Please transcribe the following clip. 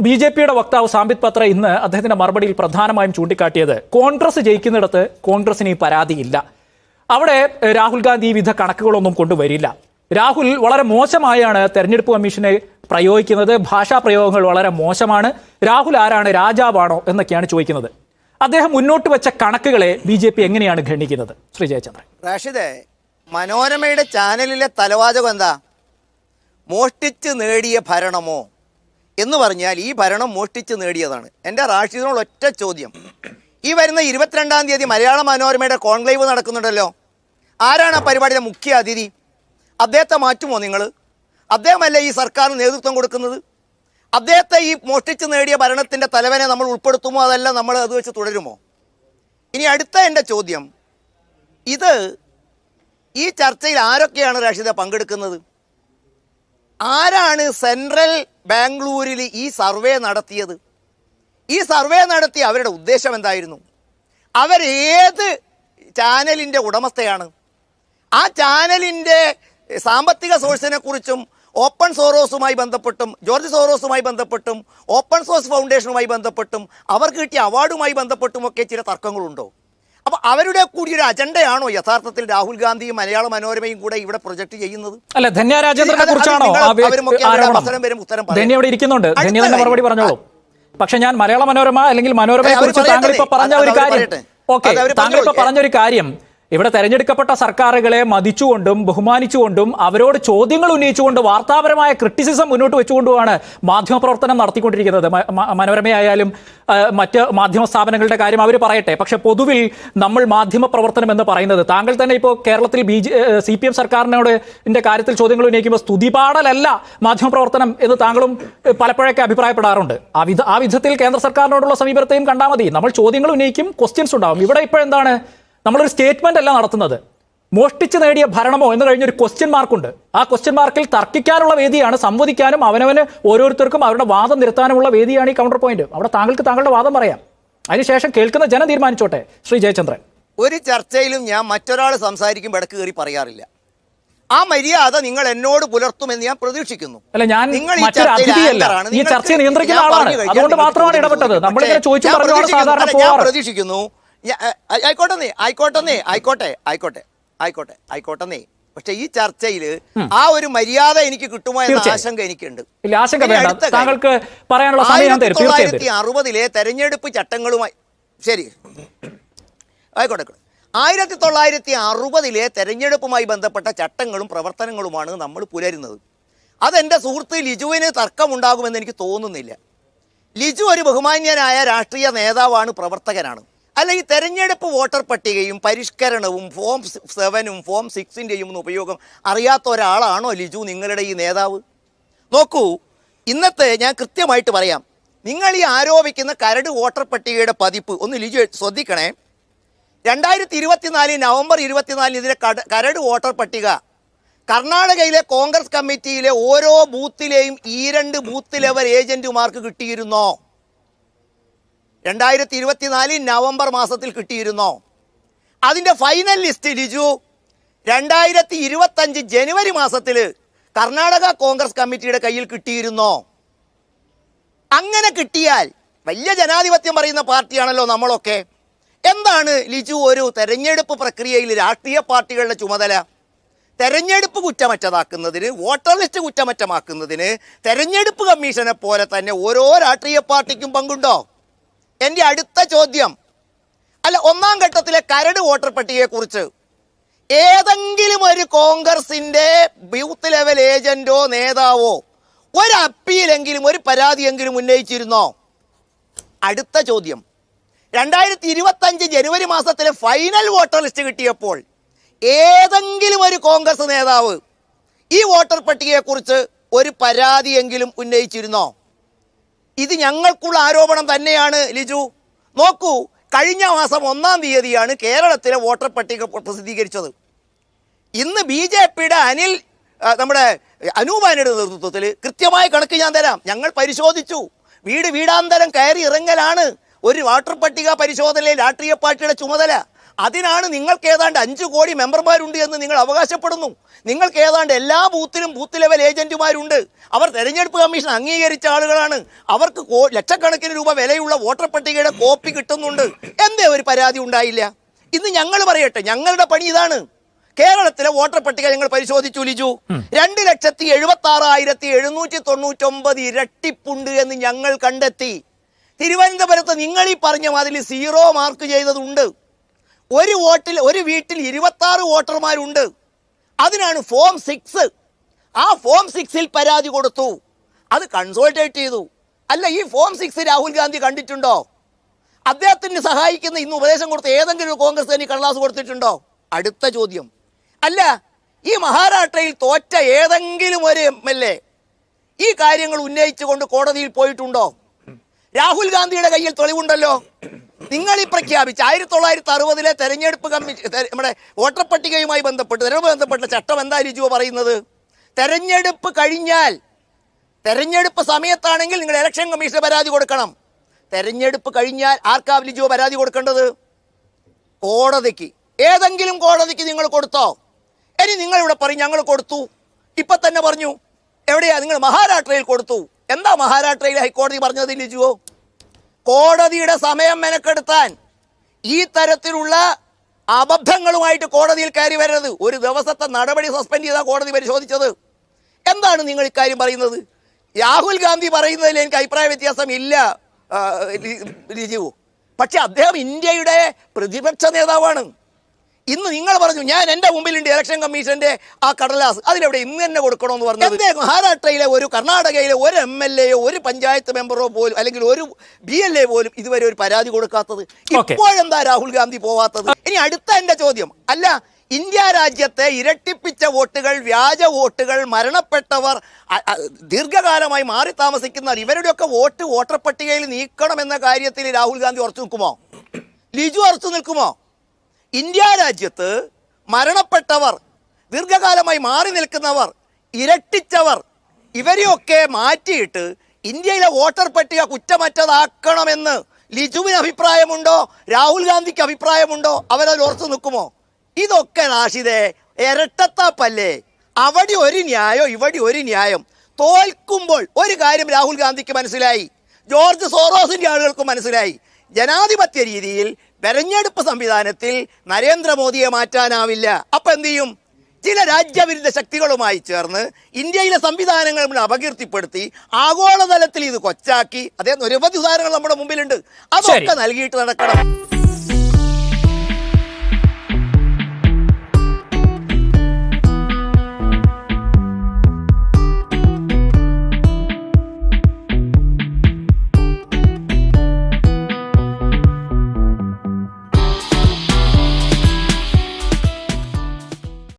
B J പിയുടെ വക്താവ് സാംബിത് പത്ര ഇന്ന് അദ്ദേഹത്തിന്റെ മറുപടിയിൽ പ്രധാനമായും ചൂണ്ടിക്കാട്ടിയത് കോൺഗ്രസ് ജയിക്കുന്നിടത്ത് കോൺഗ്രസിന് ഈ പരാതിയില്ല. അവിടെ രാഹുൽ ഗാന്ധി വിധ കണക്കുകളൊന്നും കൊണ്ടുവരില്ല. രാഹുൽ വളരെ മോശമായാണ് തെരഞ്ഞെടുപ്പ് കമ്മീഷനെ പ്രയോഗിക്കുന്നത്. ഭാഷാ പ്രയോഗങ്ങൾ വളരെ മോശമാണ്. രാഹുൽ ആരാണ് രാജാവാണോ എന്നൊക്കെയാണ് ചോദിക്കുന്നത്. അദ്ദേഹം മുന്നോട്ട് വെച്ച കണക്കുകളെ ബി ജെ പി എങ്ങനെയാണ് ഖണ്ഡിക്കുന്നത്? ശ്രീ ജയചന്ദ്രൻ. റാഷിദേ മനോരമയുടെ ചാനലിലെ തലവാചകം എന്താ? മോഷ്ടിച്ച് നേടിയ ഭരണമോ? എന്ന് പറഞ്ഞാൽ ഈ ഭരണം മോഷ്ടിച്ച് നേടിയതാണ്. എന്റെ റാഷിദിനോട് ഒറ്റ ചോദ്യം. ഈ വരുന്ന ഇരുപത്തിരണ്ടാം തീയതി മലയാള മനോരമയുടെ കോൺക്ലേവ് നടക്കുന്നുണ്ടല്ലോ. ആരാണ് ആ പരിപാടിയുടെ മുഖ്യ അതിഥി? അദ്ദേഹത്തെ മാറ്റുമോ നിങ്ങൾ? അദ്ദേഹമല്ലേ ഈ സർക്കാരിന് നേതൃത്വം കൊടുക്കുന്നത്? അദ്ദേഹത്തെ ഈ മോഷ്ടിച്ച് നേടിയ ഭരണത്തിന്റെ തലവനെ നമ്മൾ ഉൾപ്പെടുത്തുമോ? അതല്ല നമ്മൾ അത് വെച്ച് തുടരുമോ? ഇനി അടുത്ത എന്റെ ചോദ്യം. ഇത് ഈ ചർച്ചയിൽ ആരൊക്കെയാണ് റാഷിദ പങ്കെടുക്കുന്നത്? ആരാണ് സെൻട്രൽ ബാംഗ്ലൂരിൽ ഈ സർവേ നടത്തിയത്? ഈ സർവേ നടത്തിയ അവരുടെ ഉദ്ദേശം എന്തായിരുന്നു? അവരേത് ചാനലിന്റെ ഉടമസ്ഥയാണ്? ആ ചാനലിന്റെ സാമ്പത്തിക സോഴ്സിനെ കുറിച്ചും ഓപ്പൺ സോറോസുമായി ബന്ധപ്പെട്ടും ജോർജ് സോറോസുമായി ബന്ധപ്പെട്ടും ഓപ്പൺ സോഴ്സ് ഫൗണ്ടേഷനുമായി ബന്ധപ്പെട്ടും അവർക്ക് കിട്ടിയ അവാർഡുമായി ബന്ധപ്പെട്ടുമൊക്കെ ചില തർക്കങ്ങളുണ്ടോ? അപ്പോൾ അവരുടെ കൂടി ഒരു അജണ്ടയാണോ യഥാർത്ഥത്തിൽ രാഹുൽ ഗാന്ധിയും മലയാള മനോരമയും കൂടെ ഇവിടെ പ്രൊജക്ട് ചെയ്യുന്നത്? അല്ല ധന്യ രാജേന്ദ്രനെ അത് അത് കുറിച്ചാണോ അവസരം വരും ഉത്തരം. ധന്യ ഇവിടെ ഇരിക്കുന്നുണ്ട്. ധന്യ തന്നെ. മറുപടി പറഞ്ഞോളൂ. പക്ഷെ ഞാൻ മലയാള മനോരമ അല്ലെങ്കിൽ മനോരമയെ കുറിച്ച് താങ്കൾ ഇപ്പൊ പറഞ്ഞ ഒരു കാര്യം. ഓക്കെ താങ്കൾ ഇപ്പൊ പറഞ്ഞ ഒരു കാര്യം. ഇവിടെ തെരഞ്ഞെടുക്കപ്പെട്ട സർക്കാരുകളെ മതിച്ചുകൊണ്ടും ബഹുമാനിച്ചുകൊണ്ടും അവരോട് ചോദ്യങ്ങൾ ഉന്നയിച്ചുകൊണ്ട് വാർത്താപരമായ ക്രിറ്റിസിസം മുന്നോട്ട് വെച്ചുകൊണ്ടുമാണ് മാധ്യമപ്രവർത്തനം നടത്തിക്കൊണ്ടിരിക്കുന്നത്. മനോരമയായാലും മറ്റ് മാധ്യമ സ്ഥാപനങ്ങളുടെ കാര്യം അവർ പറയട്ടെ. പക്ഷെ പൊതുവിൽ നമ്മൾ മാധ്യമ പ്രവർത്തനം എന്ന് പറയുന്നത് താങ്കൾ തന്നെ ഇപ്പോൾ കേരളത്തിൽ B J C P M സർക്കാരിനോട് ഇതിന്റെ കാര്യത്തിൽ ചോദ്യങ്ങൾ ഉന്നയിക്കുമ്പോൾ സ്തുതിപാടലല്ല മാധ്യമപ്രവർത്തനം എന്ന് താങ്കളും പലപ്പോഴൊക്കെ അഭിപ്രായപ്പെടാറുണ്ട്. ആ ആ വിധത്തിൽ കേന്ദ്ര സർക്കാരിനോടുള്ള സമീപനത്തെയും കണ്ടാൽ മതി. നമ്മൾ ചോദ്യങ്ങൾ ഉന്നയിക്കും ക്വസ്റ്റ്യൻസ് ഉണ്ടാവും. ഇവിടെ ഇപ്പോഴെന്താണ് നമ്മളൊരു സ്റ്റേറ്റ്മെന്റ് അല്ല നടത്തുന്നത്. മോഷ്ടിച്ച് നേടിയ ഭരണമോ എന്ന് കഴിഞ്ഞൊരു ക്വസ്റ്റ്യൻ മാർക്കുണ്ട് ആ ക്വസ്റ്റ്യൻ മാർക്കിൽ തർക്കിക്കാനുള്ള വേദിയാണ് സംവദിക്കാനും അവനവന് ഓരോരുത്തർക്കും അവരുടെ വാദം നിരത്താനുമുള്ള വേദിയാണ് ഈ കൗണ്ടർ പോയിന്റ് അവിടെ താങ്കൾക്ക് താങ്കളുടെ വാദം പറയാം. അതിനുശേഷം കേൾക്കുന്ന ജനം തീരുമാനിച്ചോട്ടെ ശ്രീ ജയചന്ദ്രൻ. ഒരു ചർച്ചയിലും ഞാൻ മറ്റൊരാൾ സംസാരിക്കുമ്പോൾ ഇടയ്ക്ക് കയറി പറയാറില്ല. ആ മര്യാദ നിങ്ങൾ എന്നോട് പുലർത്തുമെന്ന് ഞാൻ പ്രതീക്ഷിക്കുന്നു. അല്ല ഞാൻ നിങ്ങൾ ഈ ചർച്ച നിയന്ത്രിക്കുന്ന ആളാണ്. അതുകൊണ്ട് മാത്രമാണ് ഇടപെട്ടത്. നമ്മളിങ്ങനെ ചോദിച്ചു സാധാരണ ഞാൻ പ്രതീക്ഷിക്കുന്നു. ഞാ- നീ ആയിക്കോട്ടെ ആയിക്കോട്ടെ ആയിക്കോട്ടെ ആയിക്കോട്ടെ ആയിക്കോട്ടെ നീ. പക്ഷെ ഈ ചർച്ചയിൽ ആ ഒരു മര്യാദ എനിക്ക് കിട്ടുമോ എന്ന ആശങ്ക എനിക്കുണ്ട്. താങ്കൾക്ക് പറയാനുള്ള ആയിരത്തി തൊള്ളായിരത്തി അറുപതിലെ തെരഞ്ഞെടുപ്പ് ചട്ടങ്ങളുമായി ശരി. ആയിക്കോട്ടെ ആയിക്കോട്ടെ. ആയിരത്തി തൊള്ളായിരത്തി അറുപതിലെ തെരഞ്ഞെടുപ്പുമായി ബന്ധപ്പെട്ട ചട്ടങ്ങളും പ്രവർത്തനങ്ങളുമാണ് നമ്മൾ പുലരുന്നത്. അതെന്റെ സുഹൃത്ത് ലിജുവിന് തർക്കമുണ്ടാകുമെന്ന് എനിക്ക് തോന്നുന്നില്ല. ലിജു ഒരു ബഹുമാന്യനായ രാഷ്ട്രീയ നേതാവാണ് പ്രവർത്തകനാണ്. അല്ല ഈ തെരഞ്ഞെടുപ്പ് വോട്ടർ പട്ടികയും പരിഷ്കരണവും ഫോം സെവനും ഫോം സിക്സിന്റെയും ഉപയോഗം അറിയാത്ത ഒരാളാണോ ലിജു നിങ്ങളുടെ ഈ നേതാവ്? നോക്കൂ ഇന്നത്തെ ഞാൻ കൃത്യമായിട്ട് പറയാം. നിങ്ങൾ ഈ ആരോപിക്കുന്ന കരട് വോട്ടർ പട്ടികയുടെ പതിപ്പ് ഒന്ന് ലിജു ശ്രദ്ധിക്കണേ. രണ്ടായിരത്തി ഇരുപത്തിനാല് നവംബർ ഇരുപത്തിനാലിന് ഇതിലെ കരട് വോട്ടർ പട്ടിക. കർണാടകയിലെ കോൺഗ്രസ് കമ്മിറ്റിയിലെ ഓരോ ബൂത്തിലെയും ഈ രണ്ട് ബൂത്ത് ലെവൽ ഏജന്റുമാർക്ക് കിട്ടിയിരുന്നോ? രണ്ടായിരത്തി ഇരുപത്തിനാല് നവംബർ മാസത്തിൽ കിട്ടിയിരുന്നോ? അതിന്റെ ഫൈനൽ ലിസ്റ്റ് ലിജു രണ്ടായിരത്തി ഇരുപത്തഞ്ച് ജനുവരി മാസത്തിൽ കർണാടക കോൺഗ്രസ് കമ്മിറ്റിയുടെ കയ്യിൽ കിട്ടിയിരുന്നോ? അങ്ങനെ കിട്ടിയാൽ വലിയ ജനാധിപത്യം പറയുന്ന പാർട്ടിയാണല്ലോ നമ്മളൊക്കെ. എന്താണ് ലിജു ഒരു തെരഞ്ഞെടുപ്പ് പ്രക്രിയയിൽ രാഷ്ട്രീയ പാർട്ടികളുടെ ചുമതല? തെരഞ്ഞെടുപ്പ് കുറ്റമറ്റതാക്കുന്നതിന് വോട്ടർ ലിസ്റ്റ് കുറ്റമറ്റമാക്കുന്നതിന് തെരഞ്ഞെടുപ്പ് കമ്മീഷനെ പോലെ തന്നെ ഓരോ രാഷ്ട്രീയ പാർട്ടിക്കും പങ്കുണ്ടോ? എന്റെ അടുത്ത ചോദ്യം. അല്ല ഒന്നാം ഘട്ടത്തിലെ കരട് വോട്ടർ പട്ടികയെക്കുറിച്ച്. ഏതെങ്കിലും ഒരു കോൺഗ്രസിന്റെ ബൂത്ത് ലെവൽ ഏജന്റോ നേതാവോ ഒരു അപ്പീലെങ്കിലും ഒരു പരാതിയെങ്കിലും ഉന്നയിച്ചിരുന്നോ? അടുത്ത ചോദ്യം. രണ്ടായിരത്തി ഇരുപത്തഞ്ച് ജനുവരി മാസത്തിലെ ഫൈനൽ വോട്ടർ ലിസ്റ്റ് കിട്ടിയപ്പോൾ ഏതെങ്കിലും ഒരു കോൺഗ്രസ് നേതാവ് ഈ വോട്ടർ പട്ടികയെക്കുറിച്ച് ഒരു പരാതിയെങ്കിലും ഉന്നയിച്ചിരുന്നോ? ഇത് ഞങ്ങൾക്കുള്ള ആരോപണം തന്നെയാണ് ലിജു. നോക്കൂ കഴിഞ്ഞ മാസം ഒന്നാം തീയതിയാണ് കേരളത്തിലെ വോട്ടർ പട്ടിക പ്രസിദ്ധീകരിച്ചത്. ഇന്ന് ബി ജെ പിയുടെ അനിൽ നമ്മുടെ അനൂപാനയുടെ നേതൃത്വത്തിൽ കൃത്യമായ കണക്ക് ഞാൻ തരാം. ഞങ്ങൾ പരിശോധിച്ചു. വീട് വീടാന്തരം കയറി ഇറങ്ങലാണ് ഒരു വോട്ടർ പട്ടിക പരിശോധനയിൽ രാഷ്ട്രീയ പാർട്ടിയുടെ ചുമതല. അതിനാണ് നിങ്ങൾക്ക് ഏതാണ്ട് അഞ്ച് കോടി മെമ്പർമാരുണ്ട് എന്ന് നിങ്ങൾ അവകാശപ്പെടുന്നു. നിങ്ങൾക്ക് ഏതാണ്ട് എല്ലാ ബൂത്തിലും ബൂത്ത് ലെവൽ ഏജന്റുമാരുണ്ട്. അവർ തെരഞ്ഞെടുപ്പ് കമ്മീഷൻ അംഗീകരിച്ച ആളുകളാണ്. അവർക്ക് ലക്ഷക്കണക്കിന് രൂപ വിലയുള്ള വോട്ടർ പട്ടികയുടെ കോപ്പി കിട്ടുന്നുണ്ട്. എന്തേ ഒരു പരാതി ഉണ്ടായില്ല? ഇന്ന് ഞങ്ങൾ പറയട്ടെ ഞങ്ങളുടെ പണി ഇതാണ്. കേരളത്തിലെ വോട്ടർ പട്ടിക ഞങ്ങൾ പരിശോധിച്ചു ലിജു. രണ്ട് ലക്ഷത്തി എഴുപത്തി ആറായിരത്തി എഴുന്നൂറ്റി തൊണ്ണൂറ്റൊമ്പത് ഇരട്ടിപ്പുണ്ട് എന്ന് ഞങ്ങൾ കണ്ടെത്തി. തിരുവനന്തപുരത്ത് നിങ്ങൾ ഈ പറഞ്ഞ മാതിരി സീറോ മാർക്ക് ചെയ്തതുണ്ട്. ഒരു വോട്ടിൽ ഒരു വീട്ടിൽ ഇരുപത്താറ് വോട്ടർമാരുണ്ട്. അതിനാണ് ഫോം സിക്സ് ആ ഫോം സിക്സിൽ പരാതി കൊടുത്തു. അത് കൺസോൾട്ടേറ്റ് ചെയ്തു. അല്ല ഈ ഫോം സിക്സ് രാഹുൽ ഗാന്ധി കണ്ടിട്ടുണ്ടോ? അദ്ദേഹത്തിന് സഹായിക്കുന്ന ഇന്ന് ഉപദേശം കൊടുത്ത ഏതെങ്കിലും ഒരു കോൺഗ്രസ് കടലാസ് കൊടുത്തിട്ടുണ്ടോ? അടുത്ത ചോദ്യം. അല്ല ഈ മഹാരാഷ്ട്രയിൽ തോറ്റ ഏതെങ്കിലും ഒരു എം എൽ എ ഈ കാര്യങ്ങൾ ഉന്നയിച്ചുകൊണ്ട് കോടതിയിൽ പോയിട്ടുണ്ടോ? രാഹുൽ ഗാന്ധിയുടെ കയ്യിൽ തെളിവുണ്ടല്ലോ. നിങ്ങൾ ഈ പ്രഖ്യാപിച്ച ആയിരത്തി തൊള്ളായിരത്തി അറുപതിലെ തെരഞ്ഞെടുപ്പ് കമ്മീഷൻ നമ്മുടെ വോട്ടർ പട്ടികയുമായി ബന്ധപ്പെട്ട് തെരഞ്ഞെടുപ്പ് ബന്ധപ്പെട്ട ചട്ടം എന്താ രിജുവോ പറയുന്നത്? തെരഞ്ഞെടുപ്പ് കഴിഞ്ഞാൽ തെരഞ്ഞെടുപ്പ് സമയത്താണെങ്കിൽ നിങ്ങൾ ഇലക്ഷൻ കമ്മീഷന് പരാതി കൊടുക്കണം. തെരഞ്ഞെടുപ്പ് കഴിഞ്ഞാൽ ആർക്കാ ലിജുവോ പരാതി കൊടുക്കേണ്ടത്? കോടതിക്ക്. ഏതെങ്കിലും കോടതിക്ക് നിങ്ങൾ കൊടുത്തോ? ഇനി നിങ്ങൾ ഇവിടെ പറഞ്ഞു ഞങ്ങൾ കൊടുത്തു. ഇപ്പൊ തന്നെ പറഞ്ഞു എവിടെയാ? നിങ്ങൾ മഹാരാഷ്ട്രയിൽ കൊടുത്തു. എന്താ മഹാരാഷ്ട്രയിൽ ഹൈക്കോടതി പറഞ്ഞത് ലിജുവോ കോടതിയുടെ സമയം മെനക്കെടുത്താൻ ഈ തരത്തിലുള്ള അബദ്ധങ്ങളുമായിട്ട് കോടതിയിൽ കയറി വരരുത്. ഒരു ദിവസത്തെ നടപടി സസ്പെൻഡ് ചെയ്താൽ കോടതി പരിശോധിച്ചത്. എന്താണ് നിങ്ങൾ ഇക്കാര്യം പറയുന്നത്? രാഹുൽ ഗാന്ധി പറയുന്നതിൽ എനിക്ക് അഭിപ്രായ വ്യത്യാസം ഇല്ല ലിജു പക്ഷെ അദ്ദേഹം ഇന്ത്യയുടെ പ്രതിപക്ഷ നേതാവാണ്. ഇന്ന് നിങ്ങൾ പറഞ്ഞു ഞാൻ എന്റെ മുമ്പിലുണ്ട് ഇലക്ഷൻ കമ്മീഷന്റെ ആ കടലാസ്. അതിലെവിടെ ഇന്ന് തന്നെ കൊടുക്കണമെന്ന് പറഞ്ഞു എന്തേ മഹാരാഷ്ട്രയിലെ ഒരു കർണാടകയിലെ ഒരു എം എൽ എയോ ഒരു പഞ്ചായത്ത് മെമ്പറോ പോലും അല്ലെങ്കിൽ ഒരു ബി എൽ എ പോലും ഇതുവരെ ഒരു പരാതി കൊടുക്കാത്തത്. ഇപ്പോഴെന്താ രാഹുൽ ഗാന്ധി പോവാത്തത്? ഇനി അടുത്ത എന്റെ ചോദ്യം. അല്ല ഇന്ത്യ രാജ്യത്തെ ഇരട്ടിപ്പിച്ച വോട്ടുകൾ വ്യാജ വോട്ടുകൾ മരണപ്പെട്ടവർ ദീർഘകാലമായി മാറി താമസിക്കുന്നവർ ഇവരുടെയൊക്കെ വോട്ട് വോട്ടർ പട്ടികയിൽ നീക്കണം എന്ന കാര്യത്തിൽ രാഹുൽ ഗാന്ധി ഉറച്ചു നിൽക്കുമോ? ലിജു ഉറച്ചു നിൽക്കുമോ? ഇന്ത്യ രാജ്യത്ത് മരണപ്പെട്ടവർ ദീർഘകാലമായി മാറി നിൽക്കുന്നവർ ഇരട്ടിച്ചവർ ഇവരെയൊക്കെ മാറ്റിയിട്ട് ഇന്ത്യയിലെ വോട്ടർ പട്ടിക കുറ്റമറ്റതാക്കണമെന്ന് ലിജുവിന് അഭിപ്രായമുണ്ടോ? രാഹുൽ ഗാന്ധിക്ക് അഭിപ്രായമുണ്ടോ? അവരത് ഓർത്തു നിൽക്കുമോ? ഇതൊക്കെ നാഷിതേ ഇരട്ടത്താപ്പല്ലേ അവിടെ ഒരു ന്യായം ഇവിടെ ഒരു ന്യായം. തോൽക്കുമ്പോൾ ഒരു കാര്യം രാഹുൽ ഗാന്ധിക്ക് മനസ്സിലായി. ജോർജ് സോറോസിന്റെ ആളുകൾക്ക് മനസ്സിലായി. ജനാധിപത്യ രീതിയിൽ തെരഞ്ഞെടുപ്പ് സംവിധാനത്തിൽ നരേന്ദ്രമോദിയെ മാറ്റാനാവില്ല. അപ്പൊ എന്തു ചെയ്യും? ചില രാജ്യവിരുദ്ധ ശക്തികളുമായി ചേർന്ന് ഇന്ത്യയിലെ സംവിധാനങ്ങൾ അപകീർത്തിപ്പെടുത്തി ആഗോളതലത്തിൽ ഇത് കൊച്ചാക്കി. അതേ നിരവധി ഉദാഹരണങ്ങൾ നമ്മുടെ മുമ്പിലുണ്ട്. അതൊക്കെ. നൽകിയിട്ട് നടക്കണം.